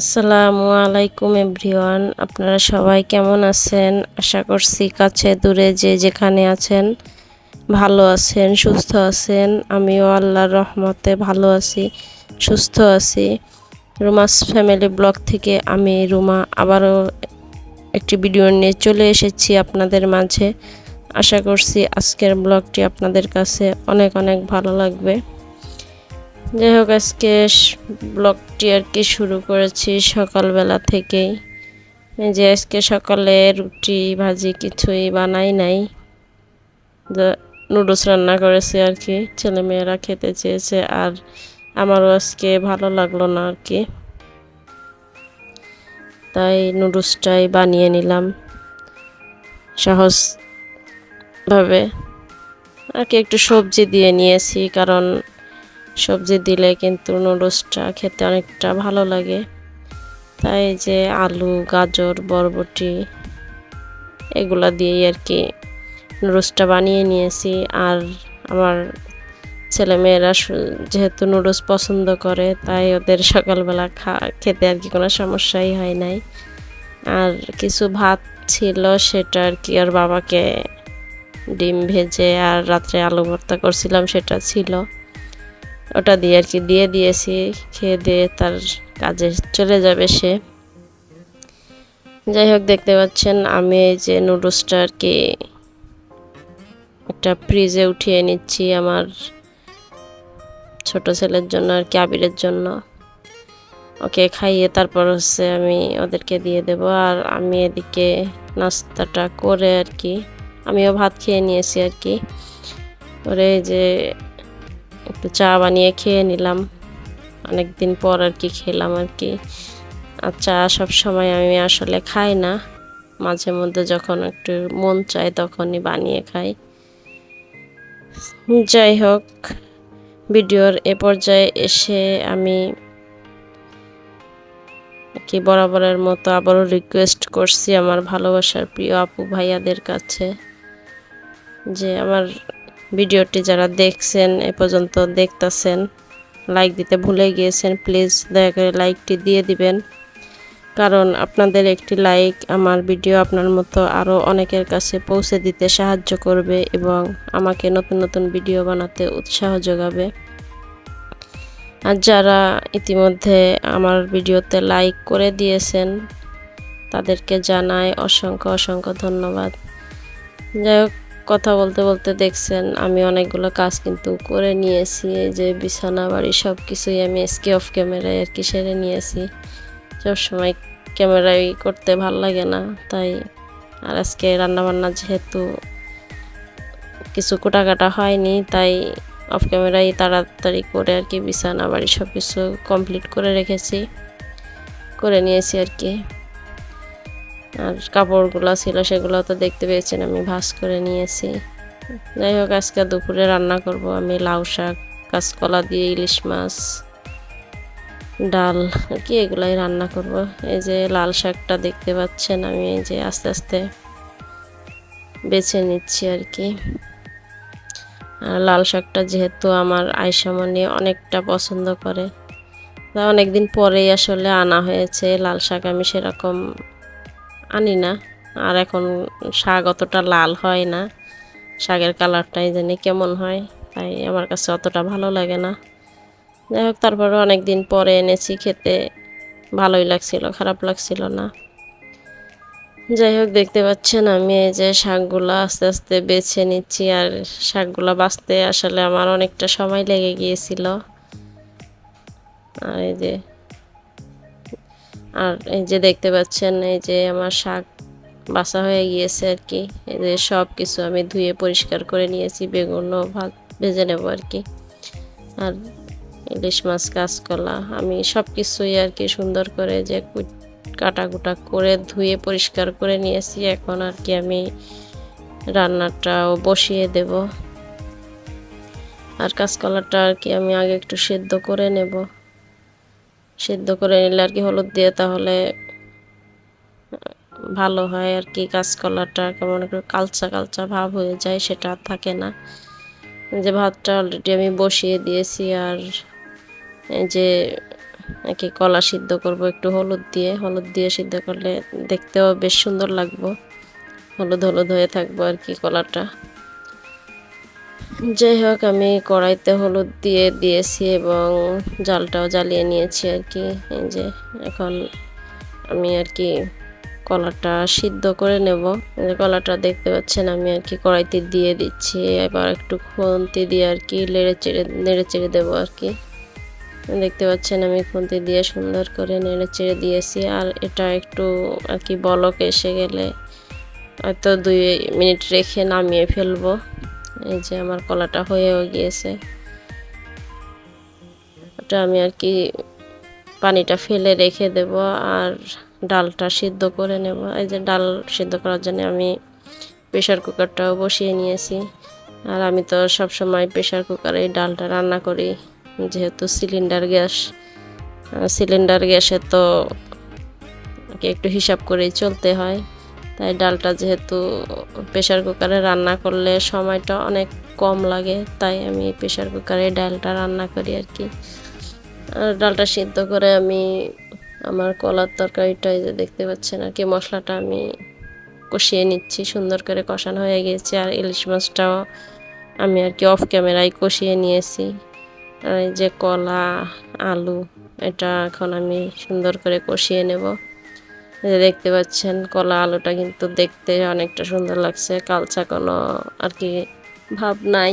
আসসালামু আলাইকুম এভরিওয়ান, আপনারা সবাই কেমন আছেন? আশা করছি কাছে দূরে যে যেখানে আছেন ভালো আছেন, সুস্থ আছেন। আমিও আল্লাহর রহমতে ভালো আছি, সুস্থ আছি। রুমাস ফ্যামিলি ব্লগ থেকে আমি রুমা, আবারও একটি ভিডিও নিয়ে চলে এসেছি আপনাদের মাঝে। আশা করছি আজকের ব্লগটি আপনাদের কাছে অনেক অনেক ভালো লাগবে। যাই হোক, আজকে ব্লগটি আর কি শুরু করেছি সকালবেলা থেকেই। যে আজকে সকালে রুটি, ভাজি কিছুই বানাই নাই। নুডলস রান্না করেছে আর কি। ছেলেমেয়েরা খেতে চেয়েছে আর আমারও আজকে ভালো লাগল না আর কি। তাই নুডলসটাই বানিয়ে নিলাম সহজভাবে। আর কি একটু সবজি দিয়ে নিয়েছি, কারণ সবজি দিলে কিন্তু নুডলসটা খেতে অনেকটা ভালো লাগে। তাই যে আলু, গাজর, বরবটি এগুলা দিয়েই আর কি নুডলসটা বানিয়ে নিয়েছি। আর আমার ছেলেমেয়েরা যেহেতু নুডলস পছন্দ করে, তাই ওদের সকালবেলা খা, খেতে আর কি কোনো সমস্যাই হয় নাই। আর কিছু ভাত ছিল সেটা আর কি আর বাবাকে ডিম ভেজে আর রাত্রে আলু ভর্তা করছিলাম সেটা ছিল। ওটা দিয়ে আর কি, দিয়ে দিয়েছি, খেয়ে দিয়ে তার কাজে চলে যাবে সে। যাই হোক, দেখতে পাচ্ছেন আমি এই যে নুডলসটা আর কি একটা ফ্রিজে উঠিয়ে নিচ্ছি আমার ছোট ছেলের জন্য আর কি, আবিরের জন্য। ওকে খাইয়ে তারপর হচ্ছে আমি ওদেরকে দিয়ে দেব। আর আমি এদিকে নাস্তাটা করে আর কি, আমিও ভাত খেয়ে নিয়েছি আর কি। ওরে যে একটু চা বানিয়ে খেয়ে নিলাম। অনেক দিন পর আর কি খেলাম আর কি। আর চা সব সময় আমি আসলে খাই না। মাঝে মধ্যে যখন একটু মন চায় তখনই বানিয়ে খাই। যাই হোক, ভিডিওর এ পর্যায়ে এসে আমি কি বরাবরের মতো আবারও রিকোয়েস্ট করছি আমার ভালোবাসার প্রিয় আপু ভাইয়াদের কাছে যে আমার ভিডিওটি যারা দেখছেন, এ পর্যন্ত দেখতেছেন লাইক দিতে ভুলে গিয়েছেন প্লিজ দয়া করে লাইকটি দিয়ে দিবেন। কারণ আপনাদের একটি লাইক আমার ভিডিও আপনার মতো আরও অনেকের কাছে পৌঁছে দিতে সাহায্য করবে এবং আমাকে নতুন নতুন ভিডিও বানাতে উৎসাহ যোগাবে। আর যারা ইতিমধ্যে আমার ভিডিওতে লাইক করে দিয়েছেন, তাদেরকে জানাই অসংখ্য অসংখ্য ধন্যবাদ। যাই হোক কথা বলতে বলতে দেখছেন, আমি অনেকগুলো কাজ কিন্তু করে নিয়েছি। যে বিছানা, বাড়ি সব কিছুই আমি এসকে অফ ক্যামেরায় আর কি সেরে নিয়েছি। সবসময় ক্যামেরায় করতে ভালো লাগে না, তাই আর আজকে রান্নাবান্না যেহেতু কিছু কাটা হয়নি, তাই অফ ক্যামেরায় তাড়াতাড়ি করে আর কি বিছানা, বাড়ি সব কিছু কমপ্লিট করে রেখেছি। করে নিয়েছি আর কি। আর কাপড়গুলো ছিল সেগুলো তো দেখতে পেয়েছেন, আমি ভাস করে নিয়েছি। যাই হোক, আজকে দুপুরে রান্না করব আমি, লাউ শাক, কাঁচকলা দিয়ে ইলিশ মাছ, ডাল, আর কি এগুলাই রান্না করব। এই যে লাল শাকটা দেখতে পাচ্ছেন, আমি এই যে আস্তে আস্তে বেছে নিচ্ছি আর কি। আর লাল শাকটা যেহেতু আমার আয়সামনি অনেকটা পছন্দ করে অনেকদিন পরেই আসলে আনা হয়েছে। লাল শাক আমি সেরকম আনি না। আর এখন শাক অতটা লাল হয় না। শাকের কালারটাই জানি কেমন হয়, তাই আমার কাছে অতটা ভালো লাগে না। যাই হোক, তারপরে অনেক দিন পরে এনেছি খেতে। ভালোই লাগছিল, খারাপ লাগছিল না। যাই হোক, দেখতে পাচ্ছেন আমি এই যে শাকগুলো আস্তে আস্তে বেছে নিচ্ছি, আর শাকগুলো বাঁচতে আসলে আমার অনেকটা সময় লেগে গিয়েছিল। আর এই যে আর এই যে দেখতে পাচ্ছেন, এই যে আমার শাক বাসা হয়ে গিয়েছে আর কি। এই যে সব কিছু আমি ধুয়ে পরিষ্কার করে নিয়েছি বেগুনও ভাত ভেজে নেব আর কি। আর ইলিশ মাছ, কাঁচকলা, আমি সব কিছুই আর কি সুন্দর করে যে কাটা কুটা করে ধুয়ে পরিষ্কার করে নিয়েছি। এখন আর কি আমি রান্নাটাও বসিয়ে দেব। আর কাঁচকলাটা আর কি আমি আগে একটু সেদ্ধ করে নেব। সেদ্ধ করে নিলে আর কি হলুদ দিয়ে তাহলে ভালো হয় আর কি কাঁচকলাটা, কেমন একটু কালচা কালচা ভাব হয়ে যায় সেটা আর থাকে না। যে ভাতটা অলরেডি আমি বসিয়ে দিয়েছি আর যে কি কলা সিদ্ধ করব একটু হলুদ দিয়ে। হলুদ দিয়ে সিদ্ধ করলে দেখতেও বেশ সুন্দর লাগবো। হলুদ হলুদ হয়ে থাকব আর কি কলাটা। যাই হোক, আমি কড়াইতে হলুদ দিয়ে দিয়েছি এবং জালটাও জ্বালিয়ে নিয়েছি আর কি। এই যে, এখন আমি আর কি কলাটা সিদ্ধ করে নেব। কলাটা দেখতে পাচ্ছেন, আমি আর কি কড়াইতে দিয়ে দিচ্ছি। এবার একটু খুন্তি দিয়ে আর কি নেড়ে চেড়ে নেড়ে চেড়ে দেবো আর কি। দেখতে পাচ্ছেন, আমি খুন্তি দিয়ে সুন্দর করে নেড়ে চেড়ে দিয়েছি। আর এটা একটু আর কি বলক এসে গেলে হয়তো দুই মিনিট রেখে নামিয়ে ফেলব। এই যে আমার কলাটা হয়েও গিয়েছে। ওটা আমি আর কি পানিটা ফেলে রেখে দেব আর ডালটা সিদ্ধ করে নেব। এই যে ডাল সিদ্ধ করার জন্য আমি প্রেশার কুকারটাও বসিয়ে নিয়েছি। আর আমি তো সব সময় প্রেশার কুকারে ডালটা রান্না করি, যেহেতু সিলিন্ডার গ্যাস। সিলিন্ডার গ্যাসে তো একটু হিসাব করেই চলতে হয়। তাই ডালটা যেহেতু প্রেশার কুকারে রান্না করলে সময়টা অনেক কম লাগে, তাই আমি প্রেশার কুকারে ডালটা রান্না করি আর কি। আর ডালটা সিদ্ধ করে আমি আমার কলার তরকারিটা এই যে দেখতে পাচ্ছেন আর কি, মশলাটা আমি কষিয়ে নিচ্ছি, সুন্দর করে কষানো হয়ে গেছে। আর ইলিশ মাছটাও আমি আর কি অফ ক্যামেরায় কষিয়ে নিয়েছি। আর এই যে কলা, আলু, এটা এখন আমি সুন্দর করে কষিয়ে নেব। দেখতে পাচ্ছেন, কলা আলুটা কিন্তু দেখতে অনেকটা সুন্দর লাগছে। কালচা কোনো আর কি ভাব নাই।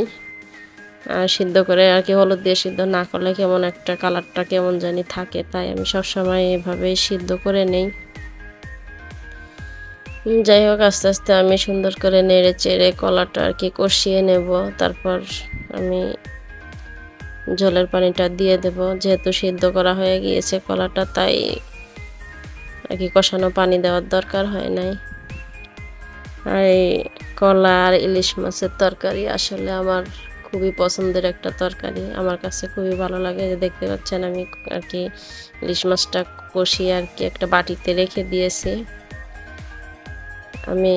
সিদ্ধ করে আর কি হলুদ দিয়ে সিদ্ধ না করলে কেমন একটা কালারটা কেমন জানি থাকে, তাই আমি সবসময় এভাবেই সিদ্ধ করে নেই। যাই হোক, আস্তে আস্তে আমি সুন্দর করে নেড়ে চেড়ে কলাটা আর কি কষিয়ে নেব। তারপর আমি জলের পানিটা দিয়ে দেব। যেহেতু সিদ্ধ করা হয়ে গিয়েছে কলাটা, তাই আর কি কষানো পানি দেওয়ার দরকার হয় নাই। আর এই কলা আর ইলিশ মাছের তরকারি আসলে আমার খুবই পছন্দের একটা তরকারি। আমার কাছে খুবই ভালো লাগে যে দেখতে পাচ্ছেন আমি আর কি ইলিশ মাছটা কষিয়ে আর কি একটা বাটিতে রেখে দিয়েছি। আমি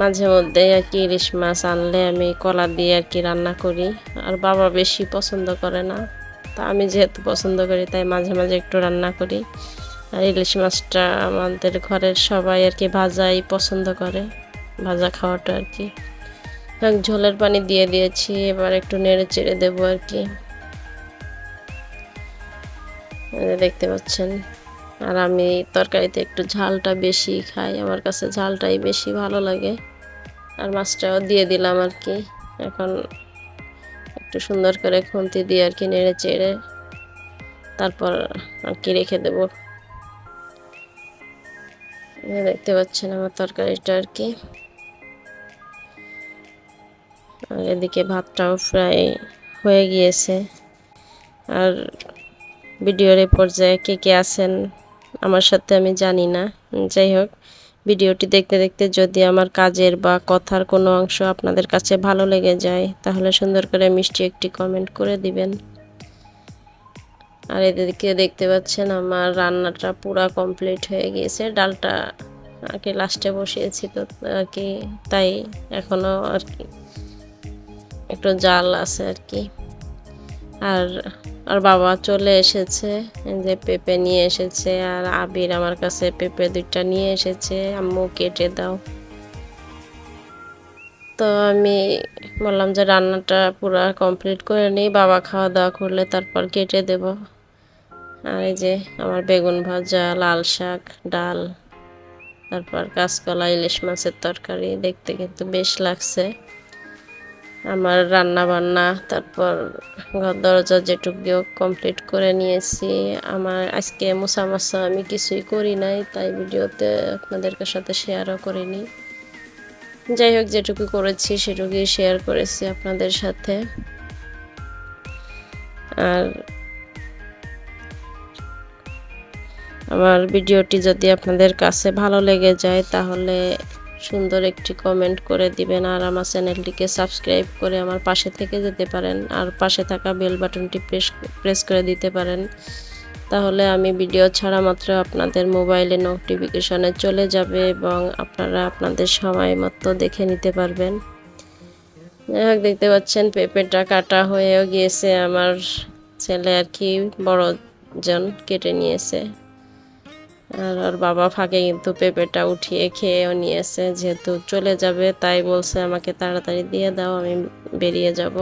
মাঝে মধ্যে আর কি ইলিশ মাছ আনলে আমি কলা দিয়ে আর কি রান্না করি। আর বাবা বেশি পছন্দ করে না। তা আমি যেহেতু পছন্দ করি, তাই মাঝে মাঝে একটু রান্না করি। আর ইলিশ মাছটা আমাদের ঘরের সবাই আর কি ভাজাই পছন্দ করে, ভাজা খাওয়াটা আর কি। ঝোলের পানি দিয়ে দিয়েছি, এবার একটু নেড়ে চেড়ে দেবো আর কি। দেখতে পাচ্ছেন, আর আমি তরকারিতে একটু ঝালটা বেশি খাই, আমার কাছে ঝালটাই বেশি ভালো লাগে। আর মাছটাও দিয়ে দিলাম আর কি, এখন একটু সুন্দর করে খুন্তি দিয়ে আর কি নেড়ে চেড়ে, তারপর আর কি রেখে দেব। দেখতে পাচ্ছেন আমার তরকারিটা আর কি। আর এদিকে ভাতটাও প্রায় হয়ে গিয়েছে। আর ভিডিওর এ পর্যায়ে কে কে আছেন আমার সাথে আমি জানি না। যাই হোক, ভিডিওটি দেখতে দেখতে যদি আমার কাজের বা কথার কোনো অংশ আপনাদের কাছে ভালো লেগে যায়, তাহলে সুন্দর করে মিষ্টি একটি কমেন্ট করে দিবেন। আর এদিকে দেখতে পাচ্ছেন আমার রান্নাটা পুরা কমপ্লিট হয়ে গিয়েছে। ডালটা আর কি লাস্টে বসিয়েছি তো আর কি, তাই এখনও আর কি একটু জাল আছে আর কি। আর আর বাবা চলে এসেছে যে পেঁপে নিয়ে এসেছে আর আবির আমার কাছে পেঁপে দুইটা নিয়ে এসেছে। আম্মু কেটে দাও। তো আমি বললাম যে রান্নাটা পুরো কমপ্লিট করে নিই, বাবা খাওয়া দাওয়া করলে তারপর কেটে দেব। আর এই যে আমার বেগুন ভাজা, লাল শাক, ডাল, তারপর কাঁচকলা, ইলিশ মাছের তরকারি দেখতে কিন্তু বেশ লাগছে। আমার রান্না বান্না তারপর ঘর দরজা যেটুকুও কমপ্লিট করে নিয়েছি। আমার আজকে মোছা মাছা আমি কিছুই করি নাই, তাই ভিডিওতে আপনাদের সাথে শেয়ারও করিনি। যাই হোক, যেটুকু করেছি সেটুকুই শেয়ার করেছি আপনাদের সাথে। আর আমার ভিডিওটি যদি আপনাদের কাছে ভালো লেগে যায়, তাহলে সুন্দর একটি কমেন্ট করে দিবেন আর আমার চ্যানেলটিকে সাবস্ক্রাইব করে আমার পাশে থেকে যেতে পারেন আর পাশে থাকা বেল বাটনটি প্রেস প্রেস করে দিতে পারেন। তাহলে আমি ভিডিও ছাড়া মাত্র আপনাদের মোবাইলে নোটিফিকেশনে চলে যাবে এবং আপনারা আপনাদের সময় মতো দেখে নিতে পারবেন। যাই দেখতে পাচ্ছেন পেঁপেটা কাটা হয়েও গিয়েছে। আমার ছেলে আর কি বড়জন কেটে নিয়েছে। আর ওর বাবা ফাঁকে কিন্তু পেঁপেটা উঠিয়ে খেয়েও নিয়েছে। যেহেতু চলে যাবে, তাই বলছে আমাকে তাড়াতাড়ি দিয়ে দাও, আমি বেরিয়ে যাব।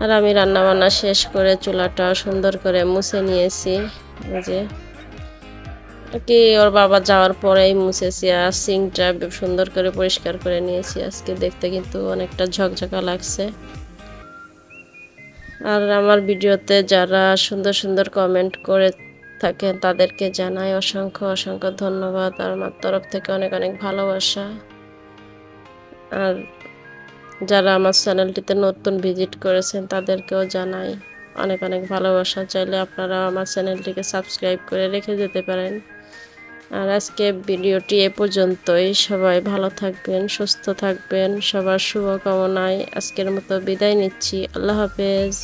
আর আমি রান্না বান্না শেষ করে চুলাটা সুন্দর করে মুছে নিয়েছি। যে কি, ওর বাবা যাওয়ার পরেই মুছেছি আর সিংটা সুন্দর করে পরিষ্কার করে নিয়েছি। আজকে দেখতে কিন্তু অনেকটা ঝকঝকা লাগছে। আর আমার ভিডিওতে যারা সুন্দর সুন্দর কমেন্ট করে থাকেন তাদেরকে জানাই অসংখ্য অসংখ্য ধন্যবাদ আর আমার তরফ থেকে অনেক অনেক ভালোবাসা। আর যারা আমার চ্যানেলটিতে নতুন ভিজিট করেছেন, তাদেরকেও জানাই অনেক অনেক ভালোবাসা। চাইলে আপনারা আমার চ্যানেলটিকে সাবস্ক্রাইব করে রেখে যেতে পারেন। আর আজকে ভিডিওটি এ পর্যন্তই। সবাই ভালো থাকবেন, সুস্থ থাকবেন, সবার শুভকামনায় আজকের মতো বিদায় নিচ্ছি। আল্লাহ হাফেজ।